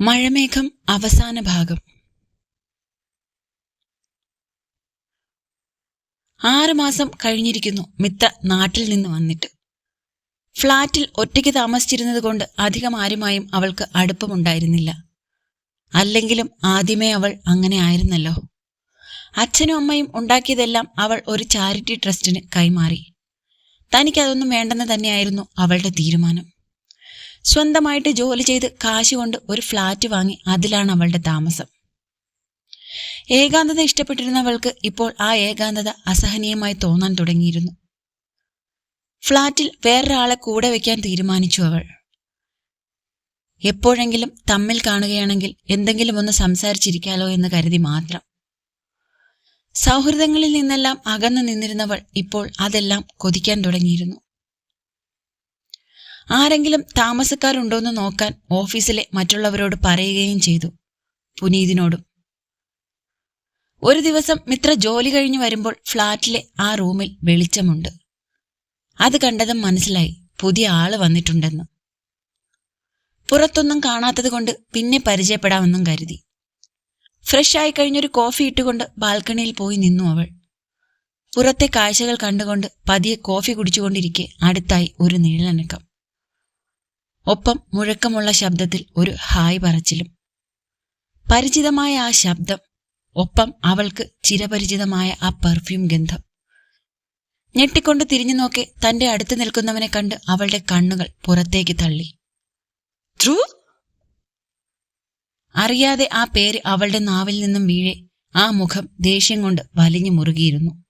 മഴമേഘം അവസാന ഭാഗം. ആറ് മാസം കഴിഞ്ഞിരിക്കുന്നു മിത്ത നാട്ടിൽ നിന്ന് വന്നിട്ട്. ഫ്ളാറ്റിൽ ഒറ്റയ്ക്ക് താമസിച്ചിരുന്നത് കൊണ്ട് അധികം ആരുമായും അവൾക്ക് അടുപ്പമുണ്ടായിരുന്നില്ല. അല്ലെങ്കിലും ആദ്യമേ അവൾ അങ്ങനെ ആയിരുന്നല്ലോ. അച്ഛനും അമ്മയും ഉണ്ടാക്കിയതെല്ലാം അവൾ ഒരു ചാരിറ്റി ട്രസ്റ്റിന് കൈമാറി. തനിക്കതൊന്നും വേണ്ടെന്ന് തന്നെയായിരുന്നു അവളുടെ തീരുമാനം. സ്വന്തമായിട്ട് ജോലി ചെയ്ത് കാശ് കൊണ്ട് ഒരു ഫ്ലാറ്റ് വാങ്ങി അതിലാണ് അവളുടെ താമസം. ഏകാന്തത ഇഷ്ടപ്പെട്ടിരുന്നവൾക്ക് ഇപ്പോൾ ആ ഏകാന്തത അസഹനീയമായി തോന്നാൻ തുടങ്ങിയിരുന്നു. ഫ്ളാറ്റിൽ വേറൊരാളെ കൂടെ വയ്ക്കാൻ തീരുമാനിച്ചു അവൾ. എപ്പോഴെങ്കിലും തമ്മിൽ കാണുകയാണെങ്കിൽ എന്തെങ്കിലും ഒന്ന് സംസാരിച്ചിരിക്കാലോ എന്ന് കരുതി മാത്രം. സൗഹൃദങ്ങളിൽ നിന്നെല്ലാം അകന്നു നിന്നിരുന്നവൾ ഇപ്പോൾ അതെല്ലാം കൊതിക്കാൻ തുടങ്ങിയിരുന്നു. ആരെങ്കിലും താമസക്കാരുണ്ടോയെന്ന് നോക്കാൻ ഓഫീസിലെ മറ്റുള്ളവരോട് പറയുകയും ചെയ്തു പുനീതിനോടും. ഒരു ദിവസം മിത്ര ജോലി കഴിഞ്ഞു വരുമ്പോൾ ഫ്ളാറ്റിലെ ആ റൂമിൽ വെളിച്ചമുണ്ട്. അത് കണ്ടതും മനസ്സിലായി പുതിയ ആൾ വന്നിട്ടുണ്ടെന്ന്. പുറത്തൊന്നും കാണാത്തത് കൊണ്ട് പിന്നെ പരിചയപ്പെടാമെന്നും കരുതി. ഫ്രഷ് ആയി കഴിഞ്ഞൊരു കോഫി ഇട്ടുകൊണ്ട് ബാൽക്കണിയിൽ പോയി നിന്നു അവൾ. പുറത്തെ കാഴ്ചകൾ കണ്ടുകൊണ്ട് പതിയെ കോഫി കുടിച്ചുകൊണ്ടിരിക്കെ അടുത്തായി ഒരു നിഴലനക്കം ഒപ്പം മുഴക്കമുള്ള ശബ്ദത്തിൽ ഒരു ഹായ് പറച്ചിലും. പരിചിതമായ ആ ശബ്ദം ഒപ്പം അവൾക്ക് ചിരപരിചിതമായ ആ പെർഫ്യൂം ഗന്ധം. ഞെട്ടിക്കൊണ്ട് തിരിഞ്ഞു നോക്കി തന്റെ അടുത്ത് നിൽക്കുന്നവനെ കണ്ട് അവളുടെ കണ്ണുകൾ പുറത്തേക്ക് തള്ളി. ധ്രു! അറിയാതെ ആ പേര് അവളുടെ നാവിൽ നിന്നും വീഴെ ആ മുഖം ദേഷ്യം കൊണ്ട് വലിഞ്ഞു മുറുകിയിരുന്നു.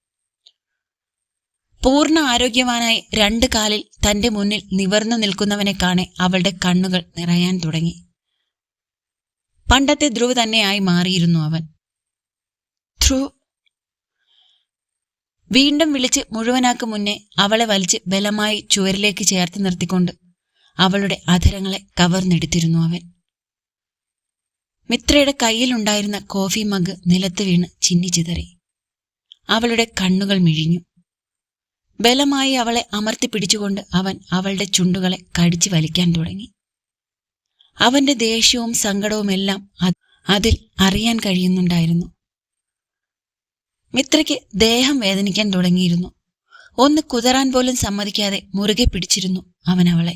പൂർണ ആരോഗ്യവാനായി രണ്ട് കാലിൽ തന്റെ മുന്നിൽ നിവർന്നു നിൽക്കുന്നവനെ കാണെ അവളുടെ കണ്ണുകൾ നിറയാൻ തുടങ്ങി. പണ്ടത്തെ ധ്രുവ് തന്നെയായി മാറിയിരുന്നു അവൻ. ധ്രുവ് വീണ്ടും വിളിച്ച് മുഴുവനാക്ക് മുന്നേ അവളെ വലിച്ച് ബലമായി ചുവരിലേക്ക് ചേർത്ത് നിർത്തിക്കൊണ്ട് അവളുടെ അധരങ്ങളെ കവർന്നെടുത്തിരുന്നു അവൻ. മിത്രയുടെ കയ്യിലുണ്ടായിരുന്ന കോഫി മഗ് നിലത്ത് വീണ് ചിന്നിച്ചിതറി അവളുടെ കണ്ണുകൾ മിഴിഞ്ഞു. ബലമായി അവളെ അമർത്തി പിടിച്ചുകൊണ്ട് അവൻ അവളുടെ ചുണ്ടുകളെ കടിച്ചു വലിക്കാൻ തുടങ്ങി. അവന്റെ ദേഷ്യവും സങ്കടവുമെല്ലാം അതിൽ അറിയാൻ കഴിയുന്നുണ്ടായിരുന്നു. മിത്രയ്ക്ക് ദേഹം വേദനിക്കാൻ തുടങ്ങിയിരുന്നു. ഒന്ന് കുതറാൻ പോലും സമ്മതിക്കാതെ മുറുകെ പിടിച്ചിരുന്നു അവൻ അവളെ.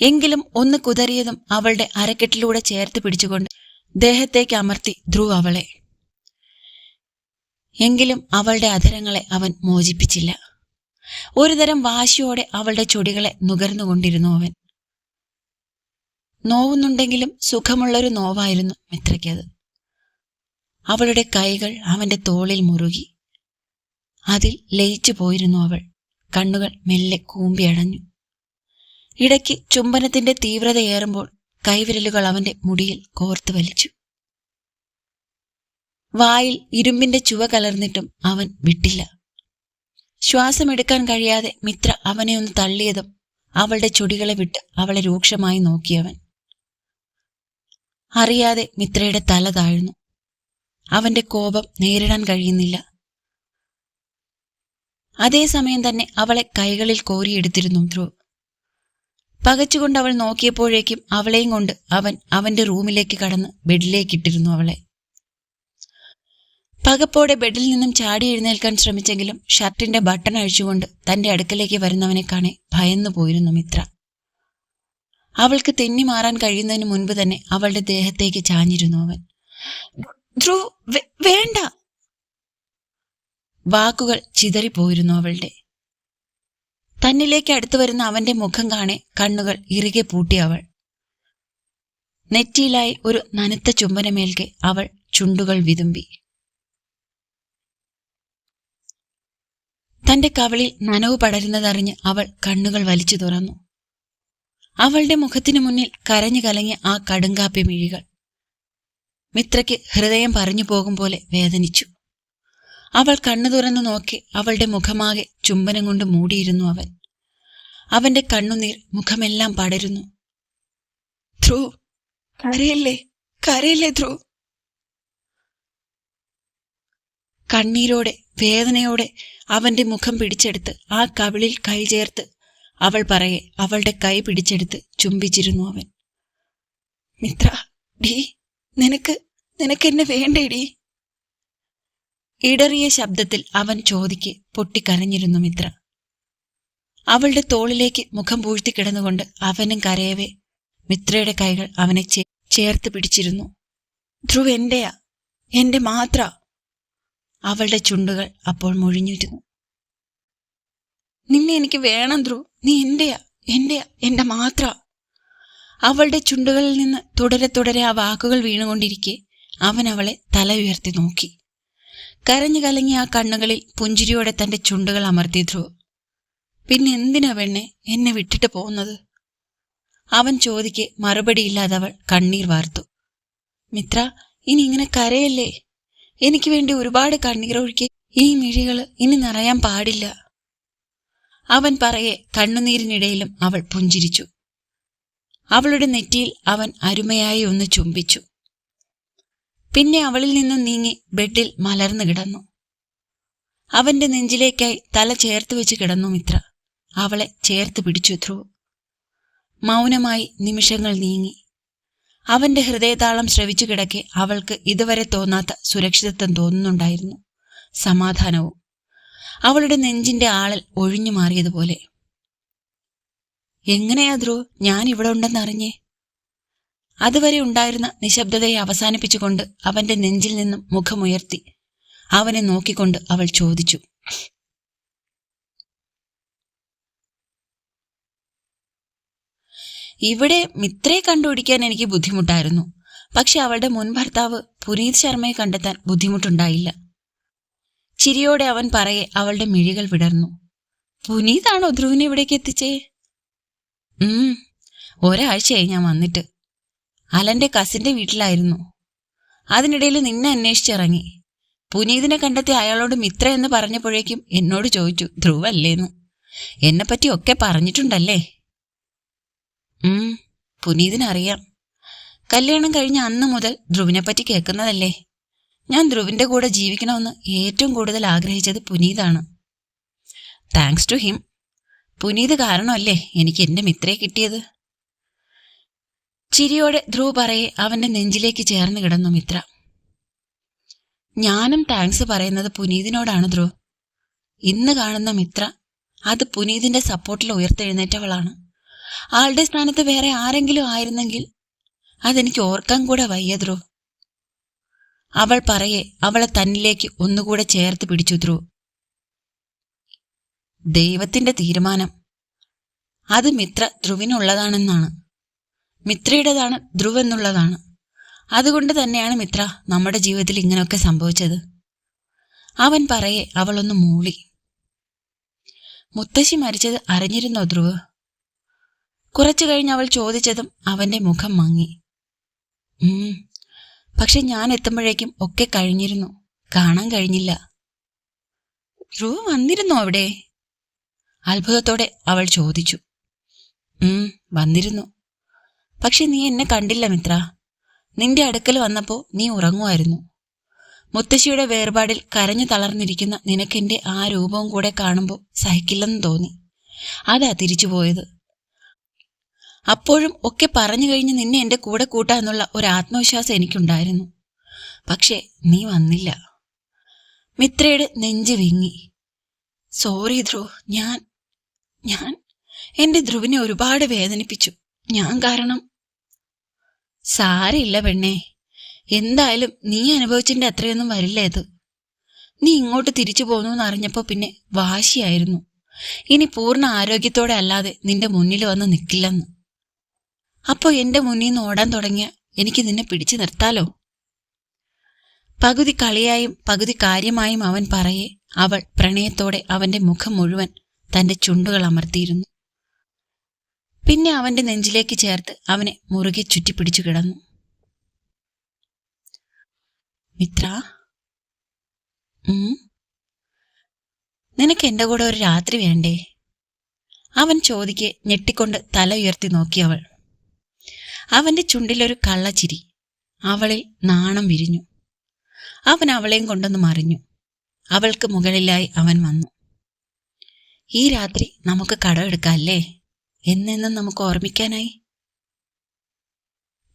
എങ്കിലും ഒന്ന് കുതറിയതും അവളുടെ അരക്കെട്ടിലൂടെ ചേർത്ത് പിടിച്ചുകൊണ്ട് ദേഹത്തേക്ക് അമർത്തി ധ്രുവ് അവളെ. എങ്കിലും അവളുടെ അധരങ്ങളെ അവൻ മോചിപ്പിച്ചില്ല. ഒരുതരം വാശിയോടെ അവളുടെ ചൊടികളെ നുകർന്നുകൊണ്ടിരുന്നു അവൻ. നോവുന്നുണ്ടെങ്കിലും സുഖമുള്ളൊരു നോവായിരുന്നു മിത്രയ്ക്കത്. അവളുടെ കൈകൾ അവന്റെ തോളിൽ മുറുകി. അതിൽ ലയിച്ചു പോയിരുന്നു അവൾ. കണ്ണുകൾ മെല്ലെ കൂമ്പിയടഞ്ഞു ഇടയ്ക്ക് ചുംബനത്തിന്റെ തീവ്രതയേറുമ്പോൾ കൈവിരലുകൾ അവന്റെ മുടിയിൽ കോർത്തു വലിച്ചു. വായിൽ ഇരുമ്പിന്റെ ചുവ കലർന്നിട്ടും അവൻ വിട്ടില്ല. ശ്വാസമെടുക്കാൻ കഴിയാതെ മിത്ര അവനെ ഒന്ന് തള്ളിയതും അവളുടെ ചുടികളെ വിട്ട് അവളെ രൂക്ഷമായി നോക്കിയവൻ. അറിയാതെ മിത്രയുടെ തല താഴ്ന്നു. അവന്റെ കോപം നേരിടാൻ കഴിയുന്നില്ല. അതേസമയം തന്നെ അവളെ കൈകളിൽ കോരിയെടുത്തിരുന്നു ധ്രുവ്. പകച്ചുകൊണ്ട് അവൾ നോക്കിയപ്പോഴേക്കും അവളെയും കൊണ്ട് അവൻ അവന്റെ റൂമിലേക്ക് കടന്ന് ബെഡിലേക്കിട്ടിരുന്നു അവളെ. പകപ്പോടെ ബെഡിൽ നിന്നും ചാടി എഴുന്നേൽക്കാൻ ശ്രമിച്ചെങ്കിലും ഷർട്ടിന്റെ ബട്ടൺ അഴിച്ചുകൊണ്ട് തന്റെ അടുക്കലേക്ക് വരുന്നവനെ കാണെ ഭയന്നു പോയിരുന്നു മിത്ര. അവൾക്ക് തെന്നി മാറാൻ കഴിയുന്നതിന് മുൻപ് തന്നെ അവളുടെ ദേഹത്തേക്ക് ചാഞ്ഞിരുന്നു അവൻ. ധ്രുവ് വേണ്ട. വാക്കുകൾ ചിതറിപ്പോയിരുന്നു അവളുടെ. തന്നിലേക്ക് അടുത്തു വരുന്ന അവന്റെ മുഖം കാണെ കണ്ണുകൾ ഇറുകെ പൂട്ടി അവൾ. നെറ്റിയിലായി ഒരു നനുത്ത ചുംബനമേൽക്കെ അവൾ ചുണ്ടുകൾ വിതുമ്പി. തന്റെ കവളിൽ നനവ് പടരുന്നതറിഞ്ഞ് അവൾ കണ്ണുകൾ വലിച്ചു തുറന്നു. അവളുടെ മുഖത്തിനു മുന്നിൽ കരഞ്ഞു കലങ്ങിയ ആ കടുങ്കാപ്പി മിഴികൾ. മിത്രയ്ക്ക് ഹൃദയം പറഞ്ഞു പോകും പോലെ വേദനിച്ചു. അവൾ കണ്ണു തുറന്നു നോക്കി അവളുടെ മുഖമാകെ ചുംബനം കൊണ്ട് മൂടിയിരുന്നു അവൻ. അവന്റെ കണ്ണുനീർ മുഖമെല്ലാം പടരുന്നു. ധ്രുവ് കരയല്ലേ? കരയല്ലേ ധ്രുവ്? കണ്ണീരോടെ വേദനയോടെ അവന്റെ മുഖം പിടിച്ചെടുത്ത് ആ കവിളിൽ കൈ ചേർത്ത് അവൾ പറയെ അവളുടെ കൈ പിടിച്ചെടുത്ത് ചുംബിച്ചിരുന്നു അവൻ. മിത്ര ഡീ നിനക്ക് നിനക്കെന്നെ വേണ്ടേടി? ഇടറിയ ശബ്ദത്തിൽ അവൻ ചോദിക്ക് പൊട്ടിക്കരഞ്ഞിരുന്നു മിത്ര. അവളുടെ തോളിലേക്ക് മുഖം പൂഴ്ത്തി കിടന്നുകൊണ്ട് അവനും കരയവേ മിത്രയുടെ കൈകൾ അവനെ ചേർത്ത് പിടിച്ചിരുന്നു. ധ്രുവ് എന്റെയാ? എന്റെ മാത്ര? അവളുടെ ചുണ്ടുകൾ അപ്പോൾ മുഴിഞ്ഞിരുന്നു. നിന്നെ എനിക്ക് വേണം ധ്രുവ്. നീ എന്റെയാ എന്റെയാ എന്റെ മാത്ര. അവളുടെ ചുണ്ടുകളിൽ നിന്ന് തുടരെ തുടരെ ആ വാക്കുകൾ വീണുകൊണ്ടിരിക്കെ അവൻ അവളെ തല ഉയർത്തി നോക്കി. കരഞ്ഞു കലങ്ങിയ ആ കണ്ണുകളിൽ പുഞ്ചിരിയോടെ തന്റെ ചുണ്ടുകൾ അമർത്തി ധ്രുവ്. പിന്നെ എന്തിനാ പെണ്ണെ എന്നെ വിട്ടിട്ട് പോകുന്നത്? അവൻ ചോദിക്കെ അവൾ കണ്ണീർ വാർത്തു. മിത്ര ഇനി ഇങ്ങനെ കരയല്ലേ? എനിക്ക് വേണ്ടി ഒരുപാട് കണ്ണീരൊഴുക്കി ഈ മിഴികൾ ഇനി നിറയാൻ പാടില്ല. അവൻ പറയെ കണ്ണുനീരിനിടയിലും അവൾ പുഞ്ചിരിച്ചു. അവളുടെ നെറ്റിയിൽ അവൻ അരുമയായി ഒന്ന് ചുംബിച്ചു. പിന്നെ അവളിൽ നിന്നും നീങ്ങി ബെഡിൽ മലർന്നു കിടന്നു. അവന്റെ നെഞ്ചിലേക്കായി തല ചേർത്ത് വെച്ച് കിടന്നു മിത്ര. അവളെ ചേർത്ത് പിടിച്ചു ധ്രുവ്. മൗനമായി നിമിഷങ്ങൾ നീങ്ങി. അവന്റെ ഹൃദയതാളം ശ്രവിച്ചു കിടക്കെ അവൾക്ക് ഇതുവരെ തോന്നാത്ത സുരക്ഷിതത്വം തോന്നുന്നുണ്ടായിരുന്നു. സമാധാനവും. അവളുടെ നെഞ്ചിന്റെ ആളൽ ഒഴിഞ്ഞു മാറിയതുപോലെ. എങ്ങനെയാ ഞാൻ ഇവിടെ ഉണ്ടെന്നറിഞ്ഞേ അതുവരെ ഉണ്ടായിരുന്ന നിശബ്ദതയെ അവസാനിപ്പിച്ചുകൊണ്ട് അവന്റെ നെഞ്ചിൽ നിന്നും മുഖമുയർത്തി അവനെ നോക്കിക്കൊണ്ട് അവൾ ചോദിച്ചു. ഇവിടെ മിത്രയെ കണ്ടുപിടിക്കാൻ എനിക്ക് ബുദ്ധിമുട്ടായിരുന്നു. പക്ഷെ അവളുടെ മുൻ ഭർത്താവ് പുനീത് ശർമ്മയെ കണ്ടെത്താൻ ബുദ്ധിമുട്ടുണ്ടായില്ല. ചിരിയോടെ അവൻ പറയെ അവളുടെ മിഴികൾ വിടർന്നു. പുനീതാണോ ധ്രുവിനെ ഇവിടേക്ക് എത്തിച്ചേ? ഉം ഒരാഴ്ചയായി ഞാൻ വന്നിട്ട്. അലന്റെ കസിന്റെ വീട്ടിലായിരുന്നു. അതിനിടയിൽ നിന്നെ അന്വേഷിച്ചിറങ്ങി. പുനീതിനെ കണ്ടെത്തി അയാളോട് മിത്ര എന്ന് പറഞ്ഞപ്പോഴേക്കും എന്നോട് ചോദിച്ചു ധ്രുവല്ലേന്ന്? എന്നെപ്പറ്റി ഒക്കെ പറഞ്ഞിട്ടുണ്ടല്ലേ? പുനീതിനറിയാം. കല്യാണം കഴിഞ്ഞ അന്ന് മുതൽ ധ്രുവിനെപ്പറ്റി കേൾക്കുന്നതല്ലേ? ഞാൻ ധ്രുവിന്റെ കൂടെ ജീവിക്കണമെന്ന് ഏറ്റവും കൂടുതൽ ആഗ്രഹിച്ചത് പുനീതാണ്. താങ്ക്സ് ടു ഹിം പുനീത് കാരണമല്ലേ എനിക്ക് എന്റെ മിത്രയെ കിട്ടിയത്? ചിരിയോടെ ധ്രുവ് പറയെ അവന്റെ നെഞ്ചിലേക്ക് ചേർന്ന് കിടന്നു മിത്ര. ഞാനും താങ്ക്സ് പറയുന്നത് പുനീതിനോടാണ് ധ്രുവ്. ഇന്ന് കാണുന്ന മിത്ര അത് പുനീതിന്റെ സപ്പോർട്ടിൽ ഉയർത്തെഴുന്നേറ്റവളാണ്. ആളുടെ സ്ഥാനത്ത് വേറെ ആരെങ്കിലും ആയിരുന്നെങ്കിൽ അതെനിക്ക് ഓർക്കാൻ കൂടെ വയ്യ ധ്രുവ്. അവൾ പറയെ അവളെ തന്നിലേക്ക് ഒന്നുകൂടെ ചേർത്ത് പിടിച്ചു ധ്രുവ്. ദൈവത്തിന്റെ തീരുമാനം. അത് മിത്ര ധ്രുവിനുള്ളതാണെന്നാണ്. മിത്രയുടേതാണ് ധ്രുവ് എന്നുള്ളതാണ്. അതുകൊണ്ട് തന്നെയാണ് മിത്ര നമ്മുടെ ജീവിതത്തിൽ ഇങ്ങനെയൊക്കെ സംഭവിച്ചത്. അവൻ പറയെ അവളൊന്ന് മൂളി. മുത്തശ്ശി മരിച്ചത് അറിഞ്ഞിരുന്നോ ധ്രുവ്? കുറച്ചു കഴിഞ്ഞ് അവൾ ചോദിച്ചതും അവന്റെ മുഖം മങ്ങി. പക്ഷെ ഞാൻ എത്തുമ്പോഴേക്കും ഒക്കെ കഴിഞ്ഞിരുന്നു. കാണാൻ കഴിഞ്ഞില്ല. ധ്രുവ് വന്നിരുന്നോ അവിടെ? അത്ഭുതത്തോടെ അവൾ ചോദിച്ചു. ഉം വന്നിരുന്നു. പക്ഷെ നീ എന്നെ കണ്ടില്ല മിത്ര. നിന്റെ അടുക്കൽ വന്നപ്പോ നീ ഉറങ്ങുമായിരുന്നു. മുത്തശ്ശിയുടെ വേർപാടിൽ കരഞ്ഞു തളർന്നിരിക്കുന്ന നിനക്കെന്റെ ആ രൂപവും കൂടെ കാണുമ്പോൾ സഹിക്കില്ലെന്ന് തോന്നി. അതാ തിരിച്ചു പോയത് അപ്പോഴും ഒക്കെ പറഞ്ഞു കഴിഞ്ഞ് നിന്നെ എന്റെ കൂടെ കൂട്ടാന്നുള്ള ഒരു ആത്മവിശ്വാസം എനിക്കുണ്ടായിരുന്നു. പക്ഷേ നീ വന്നില്ല. മിത്രയുടെ നെഞ്ച് വിങ്ങി. സോറി ധ്രുവ് ഞാൻ ഞാൻ എന്റെ ധ്രുവിനെ ഒരുപാട് വേദനിപ്പിച്ചു. ഞാൻ കാരണം സാരയില്ല പെണ്ണേ. എന്തായാലും നീ അനുഭവിച്ചിന്റെ അത്രയൊന്നും വരില്ല ഇത്. നീ ഇങ്ങോട്ട് തിരിച്ചു പോന്നു എന്നറിഞ്ഞപ്പോ പിന്നെ വാശിയായിരുന്നു. ഇനി പൂർണ ആരോഗ്യത്തോടെ അല്ലാതെ നിന്റെ മുന്നിൽ വന്ന് നിൽക്കില്ലെന്ന് അപ്പോ എന്റെ മുന്നിൽ നിന്ന് ഓടാൻ തുടങ്ങിയ എനിക്ക് നിന്നെ പിടിച്ചു നിർത്താലോ? പകുതി കളിയായും പകുതി കാര്യമായും അവൻ പറയെ. അവൾ പ്രണയത്തോടെ അവന്റെ മുഖം മുഴുവൻ തന്റെ ചുണ്ടുകൾ അമർത്തിയിരുന്നു. പിന്നെ അവന്റെ നെഞ്ചിലേക്ക് ചേർത്ത് അവനെ മുറുകെ ചുറ്റിപ്പിടിച്ചു കിടന്നു. മിത്ര? നിനക്ക് എന്റെ കൂടെ ഒരു രാത്രി വേണ്ടേ? അവൻ ചോദിക്കെ ഞെട്ടിക്കൊണ്ട് തല ഉയർത്തി നോക്കി അവൾ. അവന്റെ ചുണ്ടിലൊരു കള്ളച്ചിരി അവളിൽ നാണം വിരിഞ്ഞു. അവൻ അവളെയും കൊണ്ടൊന്ന് മറിഞ്ഞു. അവൾക്ക് മുകളിലായി അവൻ വന്നു. ഈ രാത്രി നമുക്ക് കടമെടുക്കാം അല്ലേ എന്നെന്നും നമുക്ക് ഓർമ്മിക്കാനായി?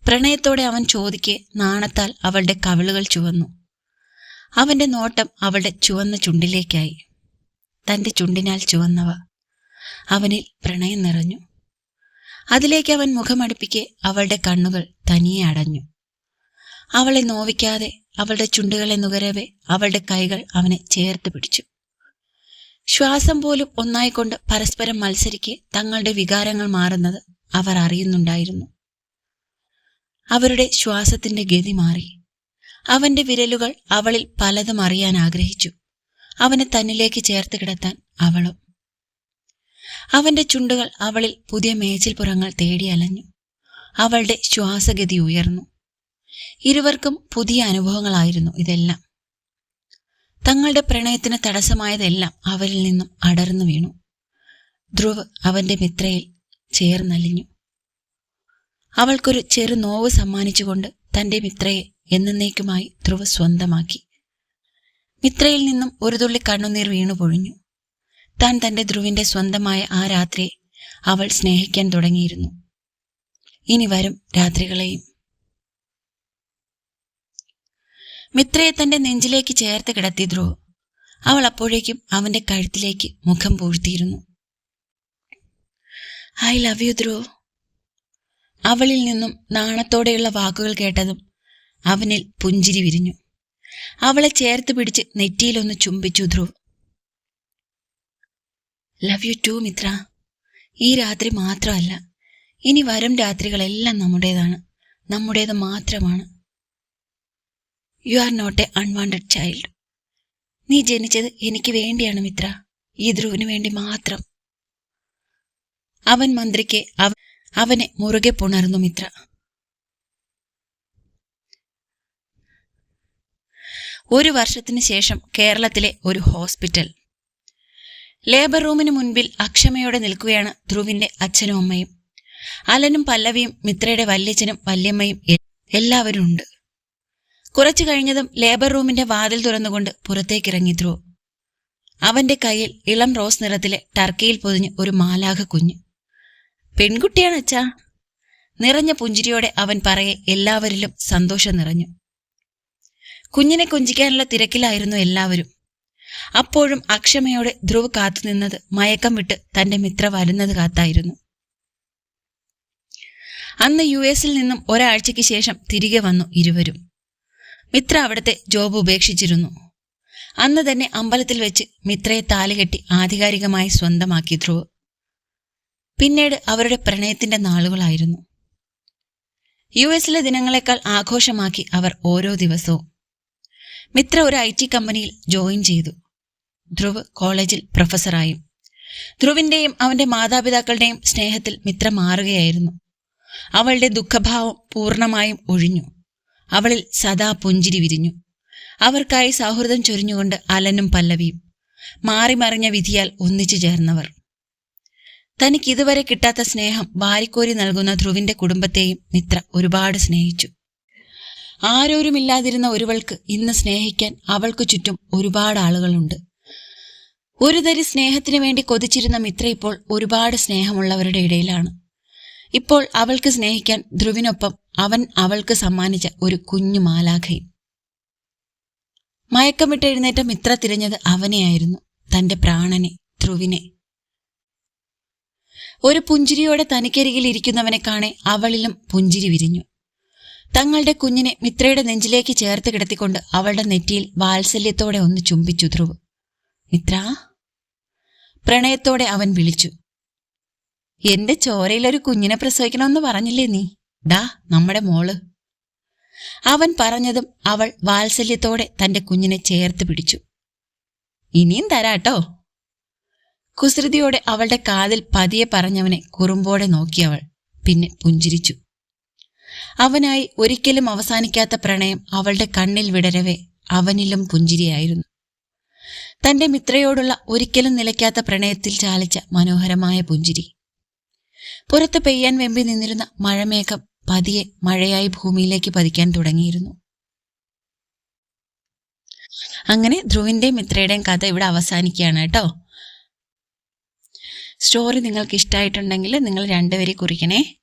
പ്രണയത്തോടെ അവൻ ചോദിക്കെ നാണത്താൽ അവളുടെ കവിളുകൾ ചുവന്നു. അവന്റെ നോട്ടം അവളുടെ ചുവന്ന ചുണ്ടിലേക്കായി. തന്റെ ചുണ്ടിനാൽ ചുവന്നവ. അവനിൽ പ്രണയം നിറഞ്ഞു. അതിലേക്ക് അവൻ മുഖമടുപ്പിക്കെ അവളുടെ കണ്ണുകൾ തനിയെ അടഞ്ഞു. അവളെ നോവിക്കാതെ അവളുടെ ചുണ്ടുകളെ നുകരവെ അവളുടെ കൈകൾ അവനെ ചേർത്ത് പിടിച്ചു. ശ്വാസം പോലും ഒന്നായിക്കൊണ്ട് പരസ്പരം മത്സരിക്കെ തങ്ങളുടെ വികാരങ്ങൾ മാറുന്നത് അവർ അറിയുന്നുണ്ടായിരുന്നു. അവരുടെ ശ്വാസത്തിന്റെ ഗതി മാറി. അവന്റെ വിരലുകൾ അവളിൽ പലതും അറിയാൻ ആഗ്രഹിച്ചു. അവനെ തന്നിലേക്ക് ചേർത്ത് കിടത്താൻ അവളും അവന്റെ ചുണ്ടുകൾ അവളിൽ പുതിയ മേച്ചിൽപ്പുറങ്ങൾ തേടി അലഞ്ഞു. അവളുടെ ശ്വാസഗതി ഉയർന്നു. ഇരുവർക്കും പുതിയ അനുഭവങ്ങളായിരുന്നു ഇതെല്ലാം. തങ്ങളുടെ പ്രണയത്തിന് തടസ്സമായതെല്ലാം അവരിൽ നിന്നും അടർന്നു വീണു. ധ്രുവ് അവന്റെ മിത്രയിൽ ചേർന്നലിഞ്ഞു. അവൾക്കൊരു ചെറു നോവ് സമ്മാനിച്ചുകൊണ്ട് തന്റെ മിത്രയെ എന്നേക്കുമായി ധ്രുവ് സ്വന്തമാക്കി. മിത്രയിൽ നിന്നും ഒരു തുള്ളി കണ്ണുനീർ വീണു പൊഴിഞ്ഞു താൻ തന്റെ ധ്രുവിന്റെ സ്വന്തമായ ആ രാത്രി അവൾ സ്നേഹിക്കാൻ തുടങ്ങിയിരുന്നു. ഇനി വരും രാത്രികളെയും. മിത്രയെ തന്റെ നെഞ്ചിലേക്ക് ചേർത്ത് കിടത്തി ധ്രുവ്. അവൾ അപ്പോഴേക്കും അവന്റെ കഴുത്തിലേക്ക് മുഖം പൂഴ്ത്തിയിരുന്നു. I love you Dhruv. അവളിൽ നിന്നും നാണത്തോടെയുള്ള വാക്കുകൾ കേട്ടതും അവനിൽ പുഞ്ചിരി വിരിഞ്ഞു. അവളെ ചേർത്ത് പിടിച്ച് നെറ്റിയിലൊന്ന് ചുംബിച്ചു Dhruv. Love you too Mitra. ഈ രാത്രി മാത്രമല്ല ഇനി വരും രാത്രികളെല്ലാം നമ്മുടേതാണ് നമ്മുടേത് മാത്രമാണ്. You are not a unwanted child നീ ജനിച്ചത് എനിക്ക് വേണ്ടിയാണ് മിത്ര. ഈ ധ്രുവിന് വേണ്ടി മാത്രം. അവൻ മന്ത്രിക്ക് അവ- അവനെ മുറുകെ പുണർന്നു മിത്ര. ഒരു വർഷത്തിന് ശേഷം കേരളത്തിലെ ഒരു ഹോസ്പിറ്റൽ. ലേബർ റൂമിന് മുൻപിൽ അക്ഷമയോടെ നിൽക്കുകയാണ് ധ്രുവിന്റെ അച്ഛനും അമ്മയും. അലനും പല്ലവിയും മിത്രയുടെ വല്യച്ഛനും വല്യമ്മയും എല്ലാവരും ഉണ്ട്. കുറച്ചു കഴിഞ്ഞതും ലേബർ റൂമിന്റെ വാതിൽ തുറന്നുകൊണ്ട് പുറത്തേക്കിറങ്ങി ധ്രുവ്. അവന്റെ കയ്യിൽ ഇളം റോസ് നിറത്തിലെ ടർക്കിയിൽ പൊതിഞ്ഞ് ഒരു മാലാഖ കുഞ്ഞ്. പെൺകുട്ടിയാണ് അച്ഛാ. നിറഞ്ഞ പുഞ്ചിരിയോടെ അവൻ പറയെ എല്ലാവരിലും സന്തോഷം നിറഞ്ഞു. കുഞ്ഞിനെ കൊഞ്ചിക്കാനുള്ള തിരക്കിലായിരുന്നു എല്ലാവരും. അപ്പോഴും അക്ഷമയോടെ ധ്രുവ് കാത്തുനിന്നത് മയക്കം വിട്ട് തന്റെ മിത്ര വരുന്നത് കാത്തായിരുന്നു. അന്ന് യു എസിൽ നിന്നും ഒരാഴ്ചയ്ക്ക് ശേഷം തിരികെ വന്നു ഇരുവരും. മിത്ര അവിടുത്തെ ജോബ് ഉപേക്ഷിച്ചിരുന്നു. അന്ന് തന്നെ അമ്പലത്തിൽ വെച്ച് മിത്രയെ താലുകെട്ടി ആധികാരികമായി സ്വന്തമാക്കി ധ്രുവ്. പിന്നീട് അവരുടെ പ്രണയത്തിന്റെ നാളുകളായിരുന്നു. യു എസിലെ ദിനങ്ങളെക്കാൾ ആഘോഷമാക്കി അവർ ഓരോ ദിവസവും. മിത്ര ഒരു ഐ ടി കമ്പനിയിൽ ജോയിൻ ചെയ്തു. ധ്രുവ് കോളേജിൽ പ്രൊഫസറായും. ധ്രുവിന്റെയും അവന്റെ മാതാപിതാക്കളുടെയും സ്നേഹത്തിൽ മിത്ര മാറുകയായിരുന്നു. അവളുടെ ദുഃഖഭാവം പൂർണമായും ഒഴിഞ്ഞു. അവളിൽ സദാ പുഞ്ചിരി വിരിഞ്ഞു. അവർക്കായി സൗഹൃദം ചൊരിഞ്ഞുകൊണ്ട് അലനും പല്ലവിയും മാറിമറിഞ്ഞ വിധിയാൽ ഒന്നിച്ചു ചേർന്നവർ. തനിക്കിതുവരെ കിട്ടാത്ത സ്നേഹം വാരിക്കോരി നൽകുന്ന ധ്രുവിന്റെ കുടുംബത്തെയും മിത്ര ഒരുപാട് സ്നേഹിച്ചു. ആരോരുമില്ലാതിരുന്ന ഒരുവൾക്ക് ഇന്ന് സ്നേഹിക്കാൻ അവൾക്ക് ചുറ്റും ഒരുപാട് ആളുകളുണ്ട്. ഒരു തരി സ്നേഹത്തിന് വേണ്ടി കൊതിച്ചിരുന്ന മിത്ര ഇപ്പോൾ ഒരുപാട് സ്നേഹമുള്ളവരുടെ ഇടയിലാണ്. ഇപ്പോൾ അവൾക്ക് സ്നേഹിക്കാൻ ധ്രുവിനൊപ്പം അവൻ അവൾക്ക് സമ്മാനിച്ച ഒരു കുഞ്ഞു മാലാഖയും. മയക്കമിട്ട് എഴുന്നേറ്റ മിത്ര തിരഞ്ഞത് അവനെയായിരുന്നു തന്റെ പ്രാണനെ ധ്രുവിനെ. ഒരു പുഞ്ചിരിയോടെ തനിക്കരികിൽ ഇരിക്കുന്നവനെ കാണെ അവളിലും പുഞ്ചിരി വിരിഞ്ഞു. തങ്ങളുടെ കുഞ്ഞിനെ മിത്രയുടെ നെഞ്ചിലേക്ക് ചേർത്ത് കിടത്തിക്കൊണ്ട് അവളുടെ നെറ്റിയിൽ വാത്സല്യത്തോടെ ഒന്ന് ചുംബിച്ചു ധ്രുവ്. മിത്ര? പ്രണയത്തോടെ അവൻ വിളിച്ചു. എന്റെ ചോരയിലൊരു കുഞ്ഞിനെ പ്രസവിക്കണമെന്ന് പറഞ്ഞില്ലേ നീ? ഡാ നമ്മുടെ മോൾ. അവൻ പറഞ്ഞതും അവൾ വാത്സല്യത്തോടെ തന്റെ കുഞ്ഞിനെ ചേർത്ത് പിടിച്ചു. ഇനിയും തരാട്ടോ. കുസൃതിയോടെ അവളുടെ കാതിൽ പതിയെ പറഞ്ഞവനെ കുറുമ്പോടെ നോക്കിയവൾ പിന്നെ പുഞ്ചിരിച്ചു. അവനായി ഒരിക്കലും അവസാനിക്കാത്ത പ്രണയം അവളുടെ കണ്ണിൽ വിടരവേ അവനിലും പുഞ്ചിരിയായിരുന്നു. തന്റെ മിത്രയോടുള്ള ഒരിക്കലും നിലയ്ക്കാത്ത പ്രണയത്തിൽ ചാലിച്ച മനോഹരമായ പുഞ്ചിരി. പുറത്ത് പെയ്യാൻ വെമ്പി നിന്നിരുന്ന മഴമേഘം പതിയെ മഴയായി ഭൂമിയിലേക്ക് പതിക്കാൻ തുടങ്ങിയിരുന്നു. അങ്ങനെ ധ്രുവിന്റെയും മിത്രയുടെയും കഥ ഇവിടെ അവസാനിക്കുകയാണ് കേട്ടോ. സ്റ്റോറി നിങ്ങൾക്ക് ഇഷ്ടമായിട്ടുണ്ടെങ്കിൽ നിങ്ങൾ രണ്ടുപേരെ കുറിക്കണേ.